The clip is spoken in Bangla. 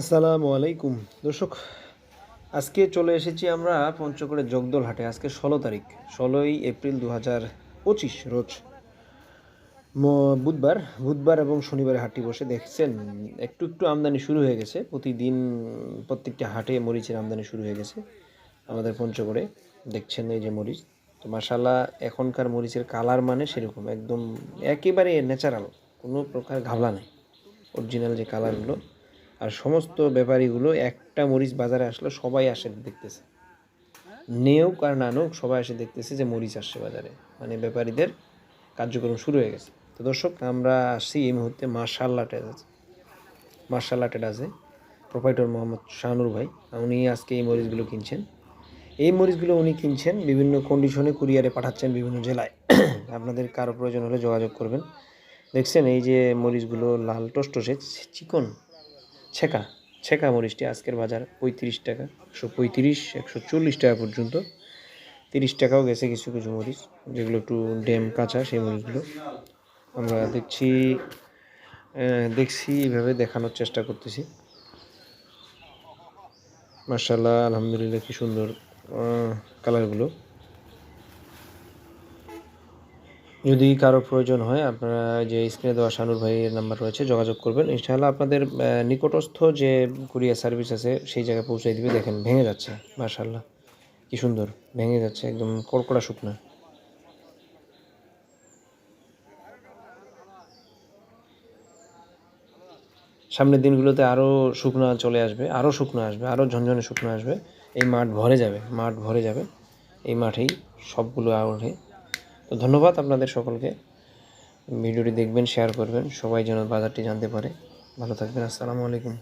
আসসালামু আলাইকুম। দর্শক, আজকে চলে এসেছি আমরা পঞ্চগড়ের জগদল হাটে আজকে ষোলো তারিখ, ষোলোই এপ্রিল দু হাজার পঁচিশ রোজ। বুধবার বুধবার এবং শনিবারে হাটটি বসে দেখছেন। একটু একটু আমদানি শুরু হয়ে গেছে। প্রতিদিন প্রত্যেকটা হাটে মরিচের আমদানি শুরু হয়ে গেছে আমাদের পঞ্চগড়ে। দেখছেন এই যে মরিচ। তো মাসাল্লাহ এখনকার মরিচের কালার মানে সেরকম। একদম একেবারে ন্যাচারাল কোনো প্রকার ঘাবলা নেই। অরিজিনাল যে কালারগুলো। আর সমস্ত ব্যাপারীগুলো একটা মরিচ বাজারে আসলে, সবাই আসে দেখতেছে। নেউক আর না নোক সবাই এসে দেখতেছে যে মরিচ আসছে বাজারে। মানে ব্যাপারীদের কার্যক্রম শুরু হয়ে গেছে। তো দর্শক, আমরা আসছি এই মুহূর্তে মার্শাল্লা ট্রেডার্স মার্শাল্লা ট্রেডার্সে প্রোপাইটর মোহাম্মদ শাহানুর ভাই, উনি আজকে এই মরিচগুলো কিনছেন। এই মরিচগুলো উনি কিনছেন বিভিন্ন কন্ডিশনে কুরিয়ারে পাঠাচ্ছেন বিভিন্ন জেলায়। আপনাদের কারও প্রয়োজন হলে যোগাযোগ করবেন। দেখছেন এই যে মরিচগুলো লাল টসটসে, চিকন। ছেঁকা ছেঁকা মরিচটি আজকের বাজার পঁয়ত্রিশ টাকা, একশো পঁয়ত্রিশ, একশো চল্লিশ টাকা পর্যন্ত। তিরিশ টাকাও গেছে কিছু কিছু মরিচ, যেগুলো একটু ড্যাম কাঁচা সেই মরিচগুলো। আমরা দেখছি দেখছি এইভাবে দেখানোর চেষ্টা করতেছি। মার্শাল্লাহ আলহামদুলিল্লাহ, কি সুন্দর কালারগুলো যদি কারও প্রয়োজন হয়, আপনারা যে স্ক্রিনে দেওয়া শানুর ভাইয়ের নাম্বার রয়েছে, যোগাযোগ করবেন। ইনশাআল্লাহ আপনাদের নিকটস্থ যে কুরিয়ার সার্ভিস আছে, সেই জায়গায় পৌঁছে দিবে। দেখেন, ভেঙে যাচ্ছে মার্শাল্লাহ কি সুন্দর, ভেঙে যাচ্ছে, একদম কড়কড়া শুকনা। সামনের দিনগুলোতে আরও শুকনো চলে আসবে আরও শুকনো আসবে আরও ঝনঝনে শুকনো আসবে। এই মাঠ ভরে যাবে, মাঠ ভরে যাবে। এই মাঠেই সবগুলো ওঠে তো ধন্যবাদ আপনাদের সকলকে। ভিডিওটি দেখবেন শেয়ার করবেন। সবাই যেন বাজারটি জানতে পারে। ভালো থাকবেন। আসসালামু আলাইকুম।